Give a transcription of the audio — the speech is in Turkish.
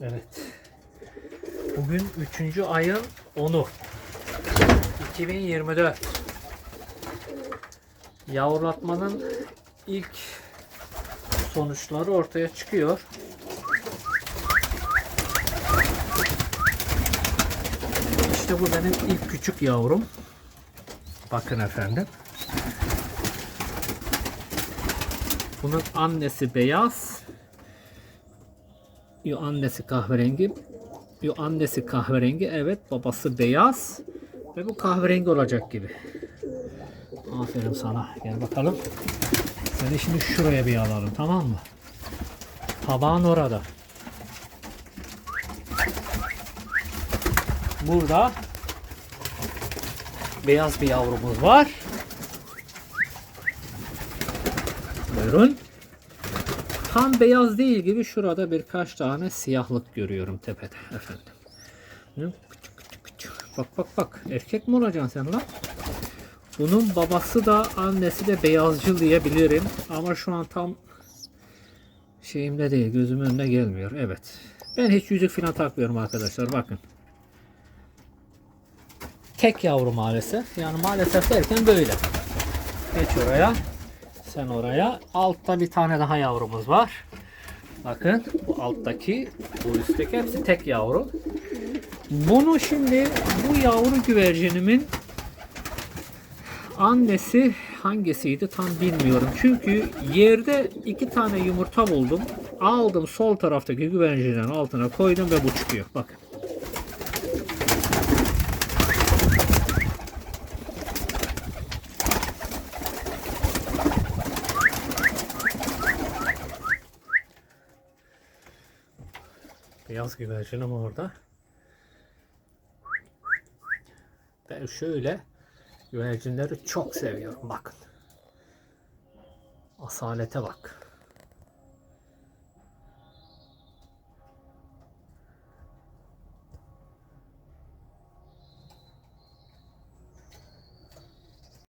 Evet. Bugün 3. ayın 10'u. 2024. Yavrulatmanın ilk sonuçları ortaya çıkıyor. İşte bu benim ilk küçük yavrum. Bakın efendim. Bunun annesi beyaz. Yo annesi kahverengi. Yo annesi kahverengi. Evet babası beyaz. Ve bu kahverengi olacak gibi. Aferin sana. Gel bakalım. Seni şimdi şuraya bir alalım tamam mı? Tabağın orada. Burada beyaz bir yavrumuz var. Buyurun. Tam beyaz değil gibi şurada birkaç tane siyahlık görüyorum tepede efendim. Bak bak bak erkek mi olacaksın sen lan? Bunun babası da annesi de beyazcıl diyebilirim ama şu an tam şeyimde değil gözümün önüne gelmiyor. Evet. Ben hiç yüzük falan takmıyorum arkadaşlar bakın. Tek yavru maalesef. Yani maalesef derken böyle. Geç oraya. Sen oraya. Altta bir tane daha yavrumuz var. Bakın bu alttaki, bu üstteki hepsi tek yavru. Bunu şimdi bu yavru güvercinimin annesi hangisiydi tam bilmiyorum. Çünkü yerde iki tane yumurta buldum. Aldım sol taraftaki güvercinin altına koydum ve bu çıkıyor. Bakın. Beyaz güvercinim orada. Ben şöyle güvercinleri çok seviyorum. Bakın. Asalete bak.